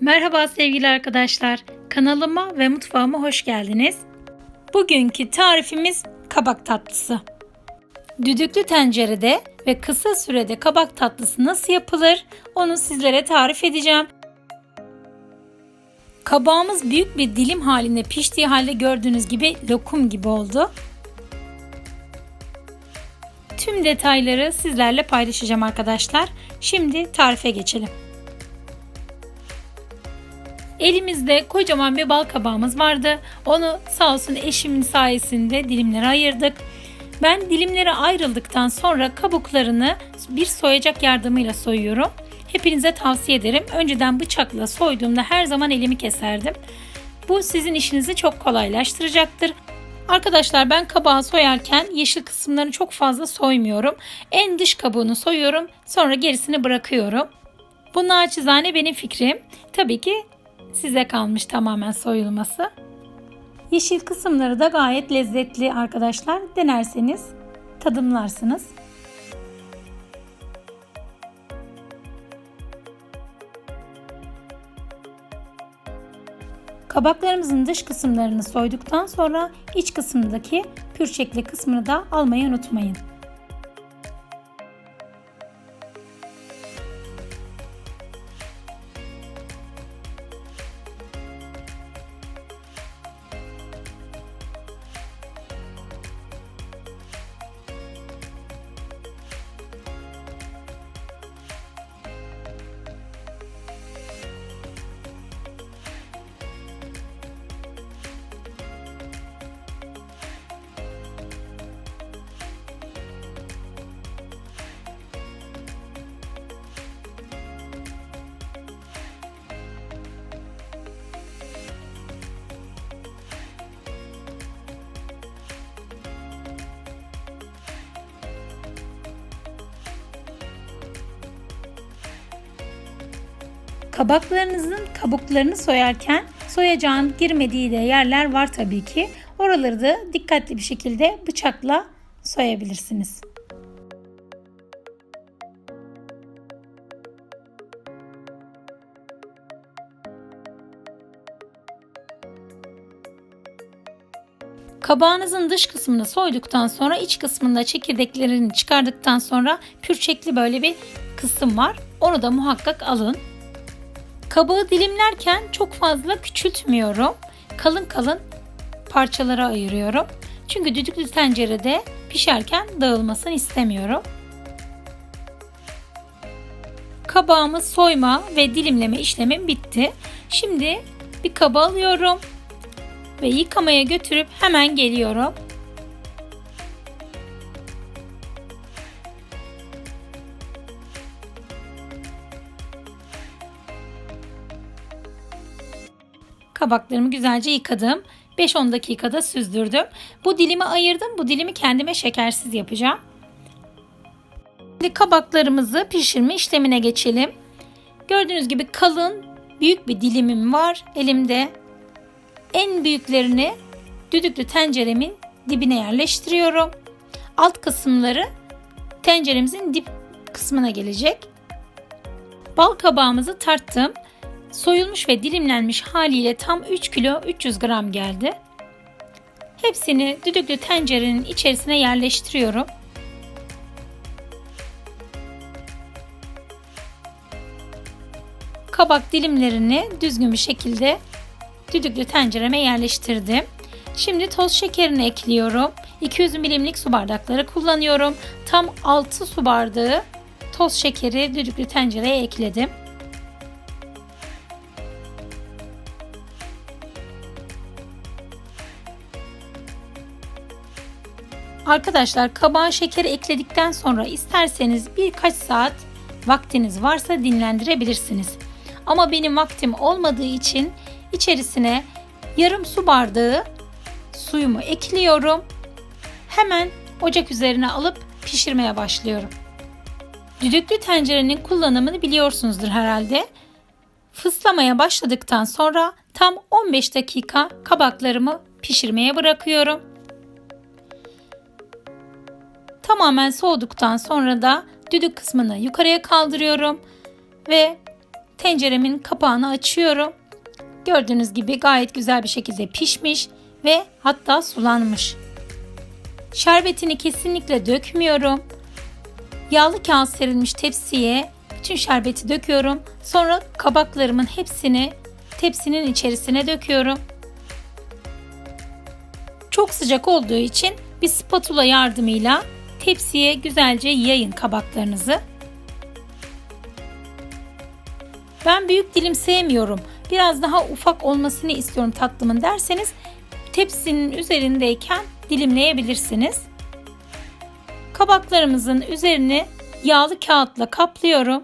Merhaba sevgili arkadaşlar. Kanalıma ve mutfağıma hoş geldiniz. Bugünkü tarifimiz kabak tatlısı. Düdüklü tencerede ve kısa sürede kabak tatlısı nasıl yapılır onu sizlere tarif edeceğim. Kabağımız büyük bir dilim halinde piştiği halde gördüğünüz gibi lokum gibi oldu. Tüm detayları sizlerle paylaşacağım arkadaşlar. Şimdi tarife geçelim. Elimizde kocaman bir bal kabağımız vardı. Onu sağ olsun eşimin sayesinde dilimlere ayırdık. Ben dilimlere ayrıldıktan sonra kabuklarını bir soyacak yardımıyla soyuyorum. Hepinize tavsiye ederim. Önceden bıçakla soyduğumda her zaman elimi keserdim. Bu sizin işinizi çok kolaylaştıracaktır. Arkadaşlar ben kabağı soyarken yeşil kısımlarını çok fazla soymuyorum. En dış kabuğunu soyuyorum sonra gerisini bırakıyorum. Bu naçizane benim fikrim. Tabii ki size kalmış tamamen soyulması. Yeşil kısımları da gayet lezzetli arkadaşlar. Denerseniz tadımlarsınız. Kabaklarımızın dış kısımlarını soyduktan sonra iç kısmındaki pürçekli kısmını da almayı unutmayın. Kabaklarınızın kabuklarını soyarken soyacağın girmediği de yerler var tabii ki. Oraları da dikkatli bir şekilde bıçakla soyabilirsiniz. Kabağınızın dış kısmını soyduktan sonra iç kısmında çekirdeklerini çıkardıktan sonra pürçekli böyle bir kısım var. Onu da muhakkak alın. Kabağı dilimlerken çok fazla küçültmüyorum. Kalın kalın parçalara ayırıyorum. Çünkü düdüklü tencerede pişerken dağılmasını istemiyorum. Kabağımı soyma ve dilimleme işlemim bitti. Şimdi bir kaba alıyorum ve yıkamaya götürüp hemen geliyorum. Kabaklarımı güzelce yıkadım. 5-10 dakikada süzdürdüm. Bu dilimi ayırdım. Bu dilimi kendime şekersiz yapacağım. Şimdi kabaklarımızı pişirme işlemine geçelim. Gördüğünüz gibi kalın büyük bir dilimim var elimde. En büyüklerini düdüklü tenceremin dibine yerleştiriyorum. Alt kısımları tenceremizin dip kısmına gelecek. Bal kabağımızı tarttım. Soyulmuş ve dilimlenmiş haliyle tam 3 kilo 300 gram geldi. Hepsini düdüklü tencerenin içerisine yerleştiriyorum. Kabak dilimlerini düzgün bir şekilde düdüklü tencereme yerleştirdim. Şimdi toz şekerini ekliyorum. 200 milimlik su bardakları kullanıyorum. Tam 6 su bardağı toz şekeri düdüklü tencereye ekledim. Arkadaşlar kabağa şekeri ekledikten sonra isterseniz birkaç saat vaktiniz varsa dinlendirebilirsiniz. Ama benim vaktim olmadığı için içerisine yarım su bardağı suyumu ekliyorum. Hemen ocak üzerine alıp pişirmeye başlıyorum. Düdüklü tencerenin kullanımını biliyorsunuzdur herhalde. Fıslamaya başladıktan sonra tam 15 dakika kabaklarımı pişirmeye bırakıyorum. Tamamen soğuduktan sonra da düdük kısmını yukarıya kaldırıyorum ve tenceremin kapağını açıyorum. Gördüğünüz gibi gayet güzel bir şekilde pişmiş ve hatta sulanmış. Şerbetini kesinlikle dökmüyorum. Yağlı kağıt serilmiş tepsiye bütün şerbeti döküyorum. Sonra kabaklarımın hepsini tepsinin içerisine döküyorum. Çok sıcak olduğu için bir spatula yardımıyla tepsiye güzelce yayın kabaklarınızı. Ben büyük dilim sevmiyorum. Biraz daha ufak olmasını istiyorum tatlımın derseniz tepsinin üzerindeyken dilimleyebilirsiniz. Kabaklarımızın üzerini yağlı kağıtla kaplıyorum.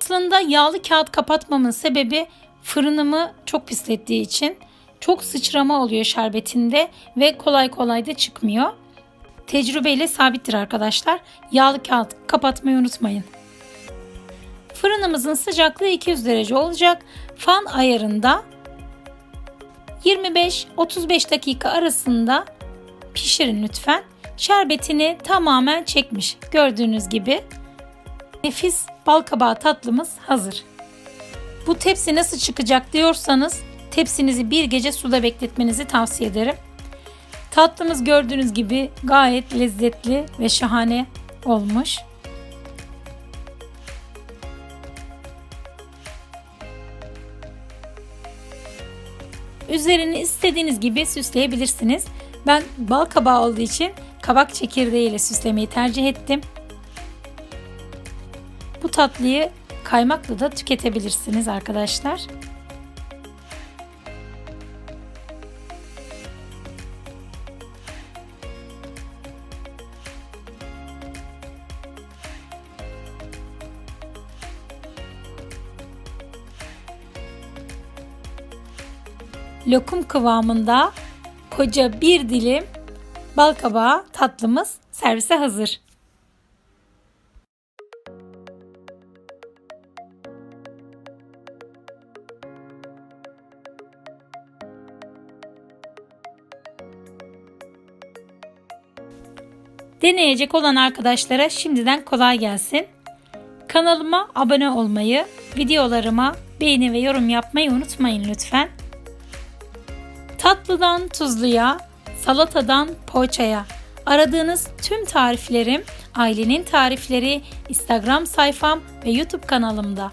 Aslında yağlı kağıt kapatmamın sebebi fırınımı çok pislettiği için çok sıçrama oluyor şerbetinde ve kolay kolay da çıkmıyor. Tecrübeyle sabittir arkadaşlar. Yağlı kağıt kapatmayı unutmayın. Fırınımızın sıcaklığı 200 derece olacak. Fan ayarında 25-35 dakika arasında pişirin lütfen. Şerbetini tamamen çekmiş. Gördüğünüz gibi nefis bal kabağı tatlımız hazır. Bu tepsi nasıl çıkacak diyorsanız tepsinizi bir gece suda bekletmenizi tavsiye ederim. Tatlımız gördüğünüz gibi gayet lezzetli ve şahane olmuş. Üzerini istediğiniz gibi süsleyebilirsiniz. Ben bal kabağı olduğu için kabak çekirdeği ile süslemeyi tercih ettim. Bu tatlıyı kaymakla da tüketebilirsiniz arkadaşlar. Lokum kıvamında koca bir dilim bal kabağı tatlımız servise hazır. Deneyecek olan arkadaşlara şimdiden kolay gelsin. Kanalıma abone olmayı, videolarıma beğeni ve yorum yapmayı unutmayın lütfen. Tatlıdan tuzluya, salatadan poğaçaya aradığınız tüm tariflerim ailenin tarifleri Instagram sayfam ve YouTube kanalımda.